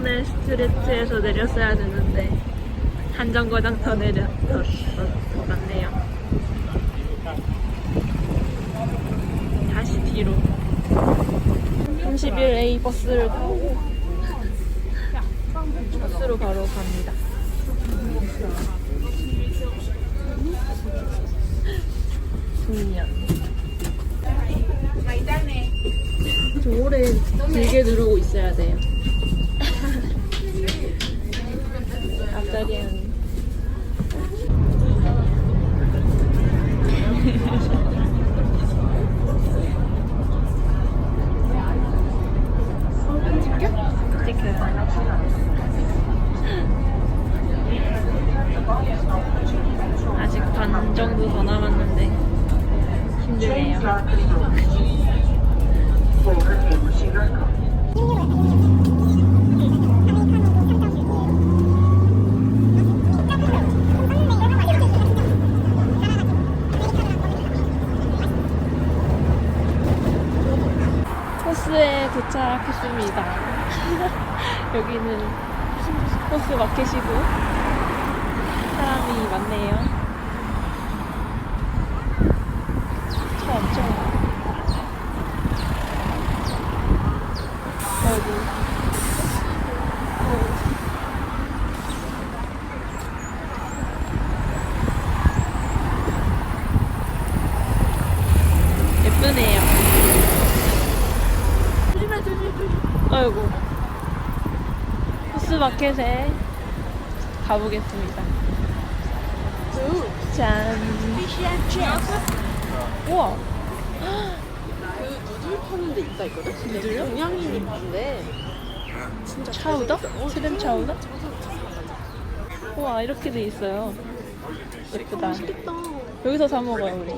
오늘 스트레트에서 내렸어야 되는데 한 정거장 더 내려 더, 더, 더 갔네요. 다시 뒤로 31A 버스를 타고 버스로 바로 갑니다. 승리야. 저 오래 길게 누르고 있어야 돼요. 찍혀요. 아직 반 정도 더 남았는데 힘드네요. 코스에 도착했습니다. 여기는 코스 마켓이고 사람이 많네요. 차 엄청 많아. 아이고. 예쁘네요. 아이고. 코스 마켓에 가보겠습니다. 짠. 우와. 그 누들 파는 데 있다 있거든? 누들요? 동양인이 많은데 진짜 차우더? 스램 차우더? 우와, 이렇게 돼 있어요. 예쁘다. 맛있겠다 여기서 사 먹어요, 우리.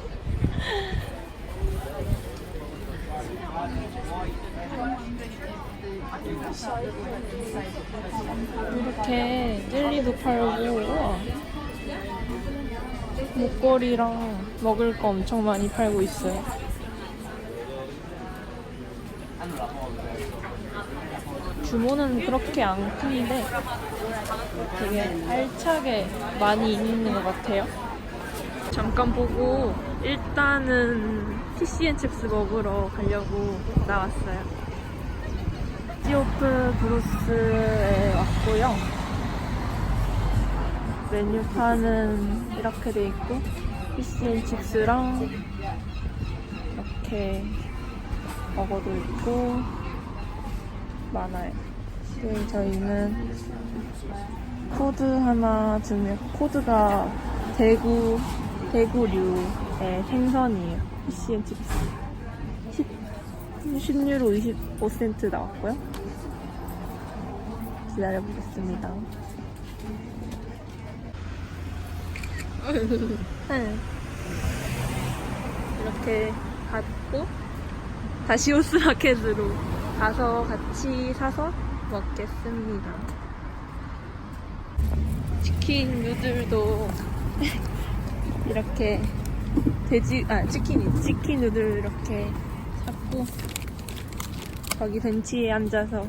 이렇게 젤리도 팔고. 목걸이랑 먹을 거 엄청 많이 팔고 있어요. 규모는 그렇게 안 큰데 되게 알차게 많이 있는 것 같아요. 잠깐 보고 일단은 TCN칩스 먹으러 가려고 나왔어요. 지오프 브루스에 왔고요. 메뉴판은 이렇게 돼 있고 TCN칩스랑 이렇게 버거도 있고 많아요. 네, 저희는 코드 하나 주면 코드가 대구 대구류의 생선이에요. PCN 칩스. 10, 10유로 25센트 나왔고요. 기다려보겠습니다. 네. 이렇게 갔고 다시 오스마켓으로 가서 같이 사서 먹겠습니다. 치킨 누들도 이렇게 돼지 아 치킨이 치킨 누들 이렇게 샀고 거기 벤치에 앉아서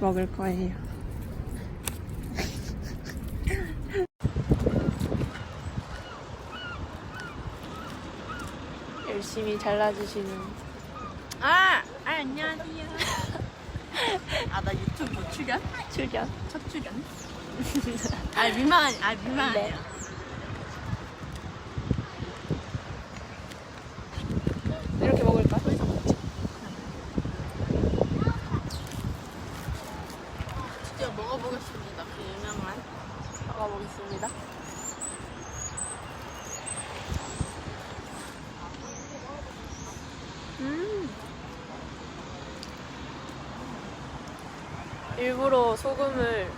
먹을 거예요. 열심히 잘라주시는 아! 아 안녕하세요 아 나 유튜브 출연? 출연. 첫 출연? 아 민망한 아 민망하네요 네. 이렇게 먹을까? 드디어 먹어보겠습니다 그 유명한 먹어보겠습니다. 음. 일부러 소금을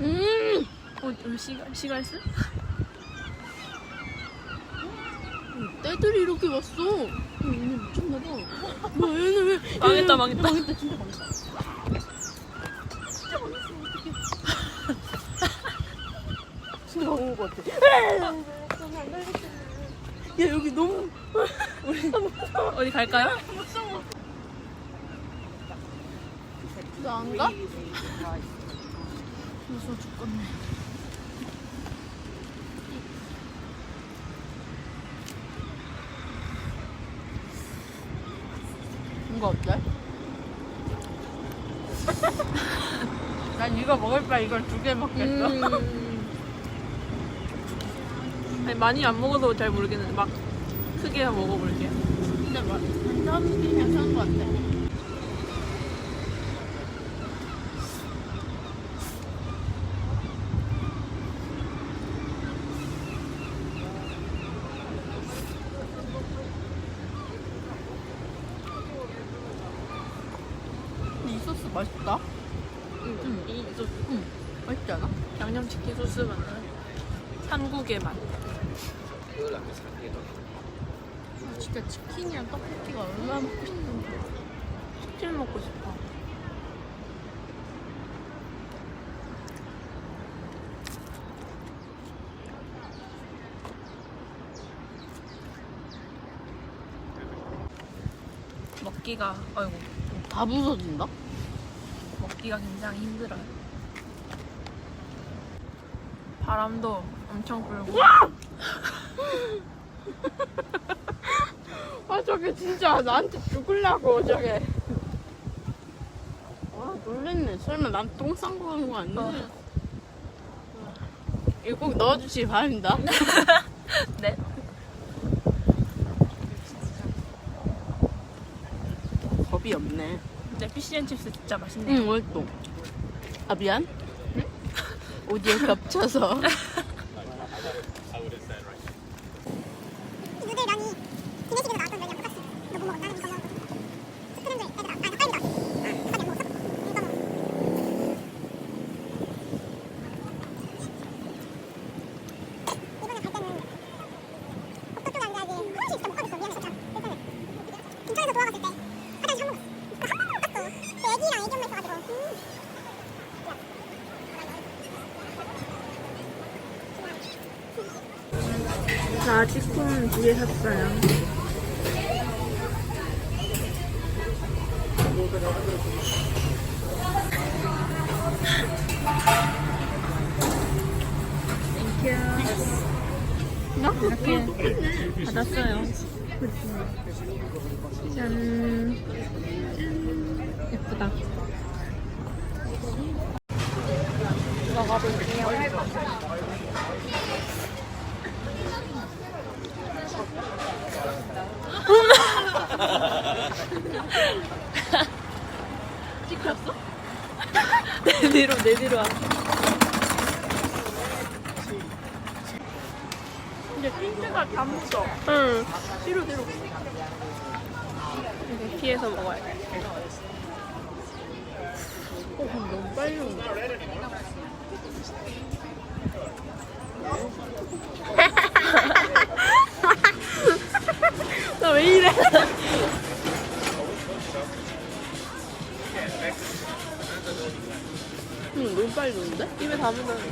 음! 어, 어 시갈, 시갈스? 떼들이 이렇게 왔어. 얘는 미쳤나봐. 뭐 얘네 왜? 얘네 망했다, 망했다. 망했다, 진짜 망했다. 진짜 망했어, 어떡해. 진짜 망한 것 같아. 야 여기 너무 어디 갈까요? 나안 가? 무서워 죽겠네. 이거 어때? 난 이거 먹을 바에 이걸 두 개 먹겠어. 음. 아니 많이 안 먹어서 잘 모르겠는데 막 크게 먹어볼게요. 근데 막 괜찮긴 괜찮은 것 같아. 근데 이 소스 맛있다. 음, 이 소스, 응. 맛있지 않아? 양념치킨 소스 맛나요? 한국의 맛. 아, 진짜 치킨이랑 떡볶이가 얼마나 먹고 싶은데. 치킨 먹고 싶어. 먹기가 아이고 다 부서진다? 먹기가 굉장히 힘들어요. 바람도 엄청 불고 아 저게 진짜 나한테 죽을라고 저게 와 놀랬네 설마 난 똥 싼거 하는 거 아니야? 어. 이거 꼭 넣어주시기 바랍니다 네. 겁이 없네 근데 피시앤 칩스 진짜 맛있네요. 응 월동 아 미안 오디오 겹쳐서 누들면이 기내식에서 나왔던 면이랑 똑같이 너 뭐 먹었나? 이거 먹었어 스크램블 애들 아, 아 닭갈비다 닭갈비 안 먹었어? 이거 먹어 이번에 갈 때는 복도 쪽에 앉아야지 화장실 진짜 못 가겠어 미안해 진짜 불편해 근처에서 돌아갔을 때 화장실 한 번 갔어 한 번만 못 갔어 그 애기랑 애기 엄마 있어가지고 음. 자, 치킨 두개 샀어요. 이렇게 받았어요. 짠. 짠. 예쁘다. 찍혔어? 내 뒤로, 내 뒤로 와. 근데 틴트가 다 묻어 응. 뒤로 뒤로 이렇게 피해서 먹어야 돼. 어 그럼 너무 빨리 온다 나 왜 이래? 응 너무 빨리 오는데? 입에 담으면.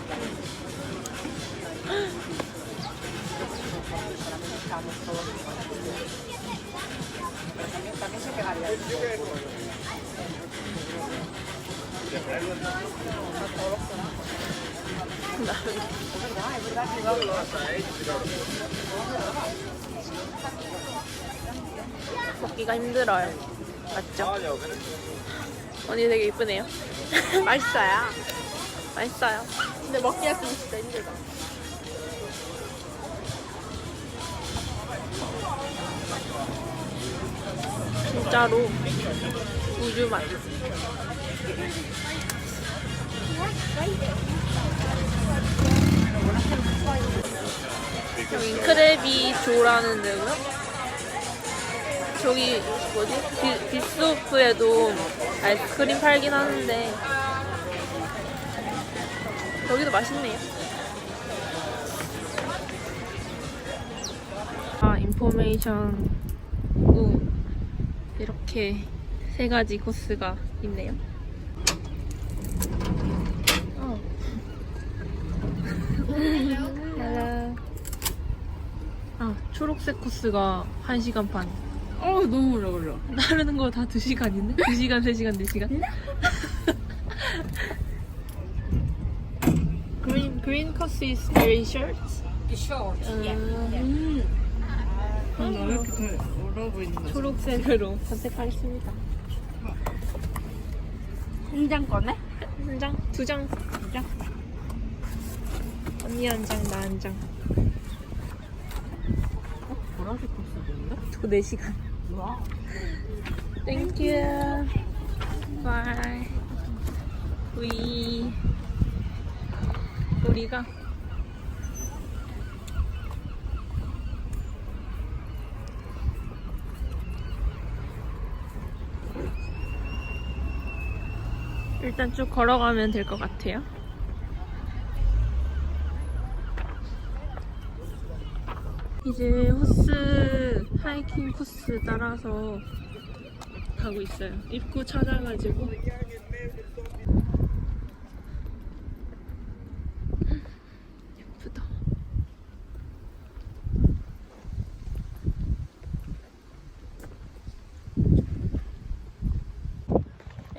먹기가 힘들어요. 맞죠? 언니 되게 이쁘네요. 맛있어요 맛있어요. 근데 먹기가 좀 진짜 힘들다 진짜로 우주 맛. 여기 크래비 조라는 데고요. 저기 뭐지? 비, 빗소프에도 아이스크림 팔긴 하는데 여기도 맛있네요. 아, 인포메이션 우 이렇게 세 가지 코스가 있네요. 어. 아, 초록색 코스가 1시간 반. 어 너무 오래 걸려. 따르는 거 다 2시간인데? 2시간, 3시간, 4시간? green green course is very short. 음, 아, 나왜 이렇게 잘 어려 보이는 거지? 초록색으로 선택하겠습니다. 한 장 꺼내? 한 장, 두 장, 두 장. 언니 한 장, 나 한 장. 어? 보라색 코스인데? 또 4시간. 와. Thank you. Bye. 우리 우리가 일단 쭉 걸어가면 될 것 같아요. 이제 호스 하이킹 코스 따라서 가고 있어요. 입구 찾아가지고. 예쁘다.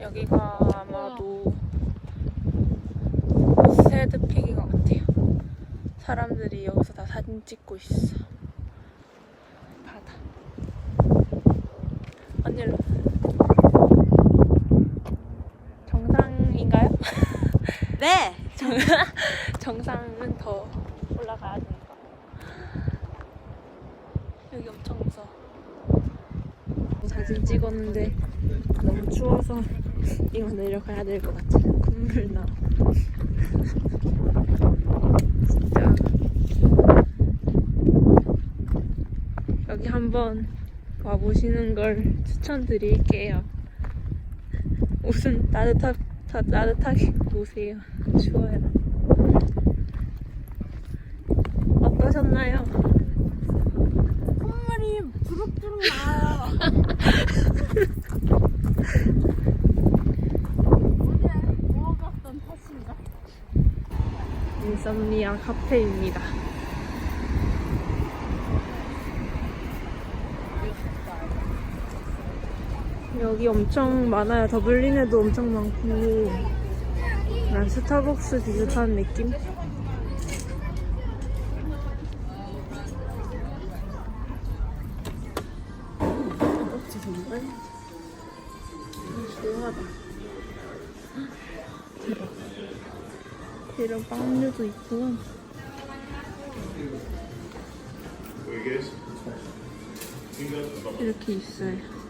여기가 아마도 새드피기 것 같아요. 사람들이 여기서 다 사진 찍고 있어. 바다. 언니로. 정상인가요? 네. 정, 정상은 더 올라가야 되니까. 여기 엄청 무서워. 사진 찍었는데 너무 추워서 이거 내려가야 될 것 같아. 콧물 나. 진짜. 여기 한번 와보시는 걸 추천드릴게요. 옷은 따뜻하, 다 따뜻하게 오세요. 추워요. 어떠셨나요? 콧물이 부룩부룩 나요. 인썸니아 카페입니다. 여기 엄청 많아요. 더블린에도 엄청 많고. 난 스타벅스 비슷한 느낌? 어찌 정말? 조용하다. 대박. 이런 빵류도 있고. 이렇게 있어요.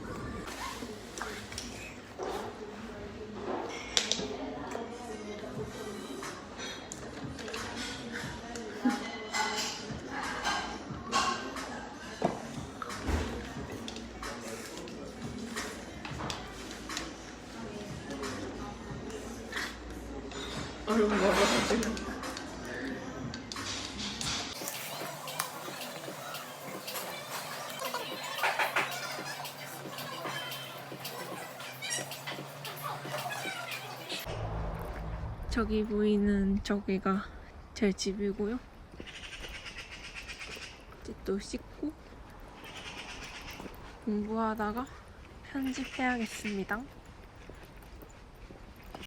저기 보이는 저기가 제 집이고요. 이제 또 씻고 공부하다가 편집해야겠습니다.